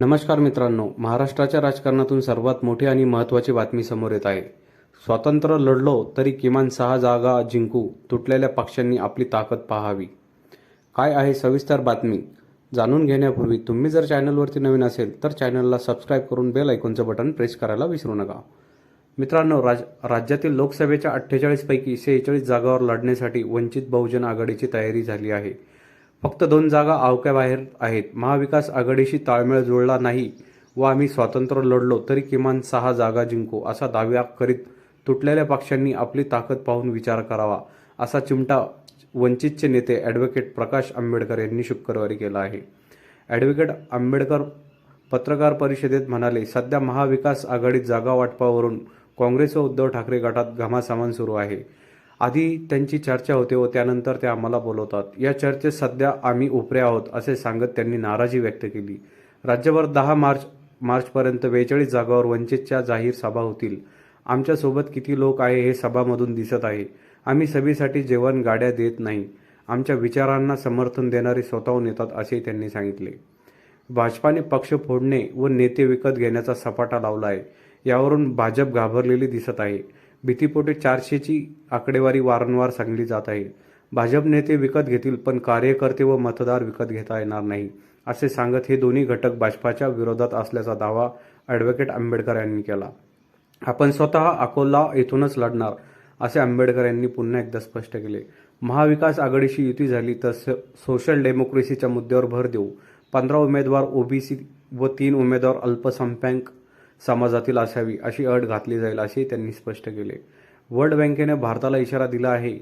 नमस्कार मित्रांनो महाराष्ट्राच्या राजकारणातून सर्वात मोठी आणि महत्त्वाची बातमी समोर येत आहे. स्वातंत्र्य लढलो तरी किमान सहा जागा जिंकू तुटलेल्या पक्षांनी आपली ताकद पाहावी. काय आहे सविस्तर बातमी? जाणून घेण्यापूर्वी तुम्ही जर चॅनलवरती नवीन असेल तर चॅनलला सबस्क्राईब करून बेल ऐकूनचं बटन प्रेस करायला विसरू नका. मित्रांनो राज राज्यातील लोकसभेच्या अठ्ठेचाळीसपैकी सेहेचाळीस जागावर लढण्यासाठी वंचित बहुजन आघाडीची तयारी झाली आहे. फक्त दोन जागा आवक्याबाहेर आहेत. महाविकास आघाडीशी ताळमेळ जुळला नाही व आम्ही स्वातंत्र्य लढलो तरी किमान सहा जागा जिंकू असा दाव्या करीत तुटलेल्या पक्षांनी आपली ताकद पाहून विचार करावा असा चिमटा वंचितचे नेते ॲडव्होकेट प्रकाश आंबेडकर यांनी शुक्रवारी केला आहे. ॲडव्होकेट आंबेडकर पत्रकार परिषदेत म्हणाले सध्या महाविकास आघाडीत जागा वाटपावरून काँग्रेस व उद्धव ठाकरे गटात घमासामान सुरू आहे. आधी त्यांची चर्चा होते व त्यानंतर ते आम्हाला बोलवतात. या चर्चेत सध्या आम्ही उपरे आहोत असे सांगत त्यांनी नाराजी व्यक्त केली. राज्यभर दहा मार्च मार्चपर्यंत बेचाळीस जागावर वंचितच्या जाहीर सभा होतील. आमच्यासोबत किती लोक आहे हे सभामधून दिसत आहे. आम्ही सभेसाठी जेवण गाड्या देत नाही. आमच्या विचारांना समर्थन देणारे स्वतःहून येतात असे त्यांनी सांगितले. भाजपाने पक्ष फोडणे व नेते विकत घेण्याचा सपाटा लावला आहे यावरून भाजप घाबरलेली दिसत आहे. भीतीपोटे चारशेची आकडेवारी वारंवार सांगली जात आहे. भाजप नेते विकत घेतील पण कार्यकर्ते व मतदार विकत घेता येणार नाही असे सांगत हे दोन्ही घटक भाजपाच्या विरोधात असल्याचा दावा ॲडव्होकेट आंबेडकर यांनी केला. आपण स्वतः अकोला येथूनच लढणार असे आंबेडकर यांनी पुन्हा एकदा स्पष्ट केले. महाविकास आघाडीशी युती झाली तर स- सोशल डेमोक्रेसीच्या मुद्द्यावर भर देऊ. पंधरा उमेदवार ओबीसी व तीन उमेदवार अल्पसंख्याक समाजातील असावी अशी अट घातली जाईल असे त्यांनी स्पष्ट केले. वर्ल्ड बँकेने भारताला इशारा दिला आहे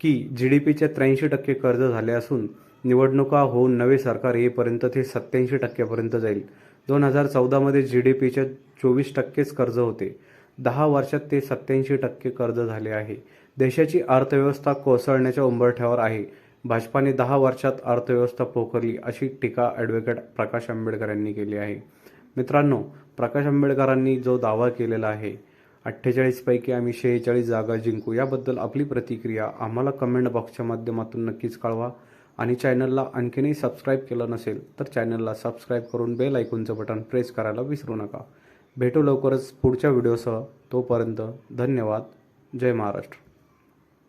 की जी डी पीचे त्र्याऐंशी टक्के कर्ज झाले असून निवडणुका होऊन नवे सरकार येईपर्यंत ते सत्याऐंशी टक्क्यापर्यंत जाईल. दोन हजार चौदामध्ये जी डी पीचे चोवीस टक्केच कर्ज होते. दहा वर्षात ते सत्याऐंशी टक्के कर्ज झाले आहे. देशाची अर्थव्यवस्था कोसळण्याच्या उंबरठ्यावर आहे. भाजपाने दहा वर्षात अर्थव्यवस्था पोखरली अशी टीका ॲडव्होकेट प्रकाश आंबेडकर यांनी केली आहे. मित्रांनो प्रकाश आंबेडकरांनी जो दावा केलेला आहे अठ्ठेचाळीसपैकी आम्ही शेहेचाळीस जागा जिंकू याबद्दल आपली प्रतिक्रिया आम्हाला कमेंट बॉक्सच्या माध्यमातून नक्कीच कळवा. आणि चॅनलला आणखीनही सबस्क्राईब केलं नसेल तर चॅनलला सबस्क्राईब करून बेल ऐकूनचं बटन प्रेस करायला विसरू नका. भेटू लवकरच पुढच्या व्हिडिओसह तोपर्यंत धन्यवाद. जय महाराष्ट्र.